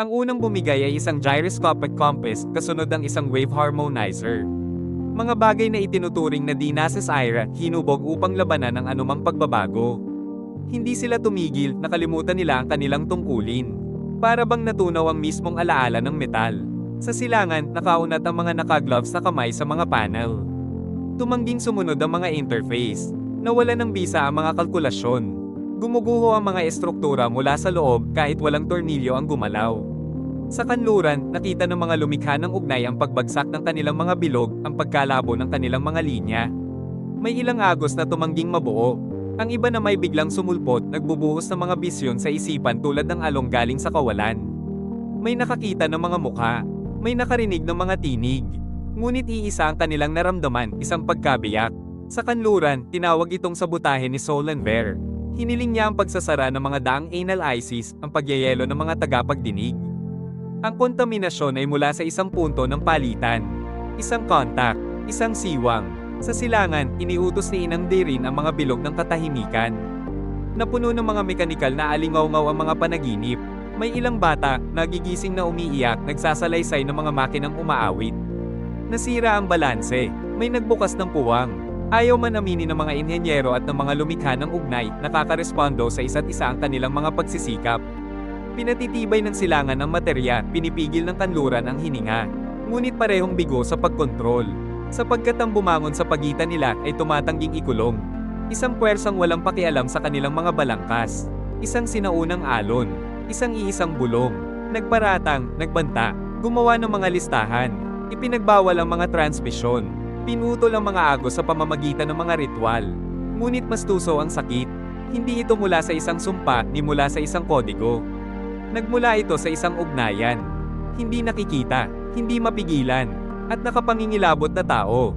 Ang unang bumigay ay isang gyroscopic compass kasunod ang isang wave harmonizer. Mga bagay na itinuturing na di nasa Ira, hinubog upang labanan ang anumang pagbabago. Hindi sila tumigil, nakalimutan nila ang kanilang tungkulin. Para bang natunaw ang mismong alaala ng metal. Sa silangan, nakaunat ang mga nakagloves na kamay sa mga panel. Tumangging sumunod ang mga interface. Nawala ng bisa ang mga kalkulasyon. Gumuguho ang mga estruktura mula sa loob kahit walang tornilyo ang gumalaw. Sa kanluran, nakita ng mga lumikha ng ugnay ang pagbagsak ng kanilang mga bilog, ang pagkalabo ng kanilang mga linya. May ilang agos na tumangging mabuo. Ang iba na may biglang sumulpot, nagbubuhos ng mga bisyon sa isipan tulad ng along galing sa kawalan. May nakakita ng mga mukha, may nakarinig ng mga tinig. Ngunit iisa ang kanilang naramdaman, isang pagkabiyak. Sa kanluran, tinawag itong sabutahe ni Solanver. Hiniling niya ang pagsasara ng mga daang anal ICs, ang pagyayelo ng mga tagapagdinig. Ang kontaminasyon ay mula sa isang punto ng palitan. Isang kontak, isang siwang. Sa silangan, iniutos ni Inang Derin ang mga bilog ng katahimikan. Napuno ng mga mekanikal na alingaw-ngaw ang mga panaginip. May ilang bata, nagigising na umiiyak, nagsasalaysay ng mga makinang umaawit. Nasira ang balanse, may nagbukas ng puwang. Ayaw man aminin ng mga inhenyero at ng mga lumikha ng ugnay, nakakarespondo sa isa't isa ang kanilang mga pagsisikap. Pinatitibay ng silangan ang materya, pinipigil ng kanluran ang hininga. Ngunit parehong bigo sa pagkontrol. Sapagkat ang bumangon sa pagitan nila ay tumatangging ikulong. Isang puwersang walang pakialam sa kanilang mga balangkas. Isang sinaunang alon. Isang iisang bulong. Nagparatang, nagbanta, gumawa ng mga listahan. Ipinagbawal ang mga transmisyon. Pinutol ang mga agos sa pamamagitan ng mga ritual. Ngunit mas tuso ang sakit. Hindi ito mula sa isang sumpa ni mula sa isang kodigo. Nagmula ito sa isang ugnayan. Hindi nakikita, hindi mapigilan, at nakapangingilabot na tao.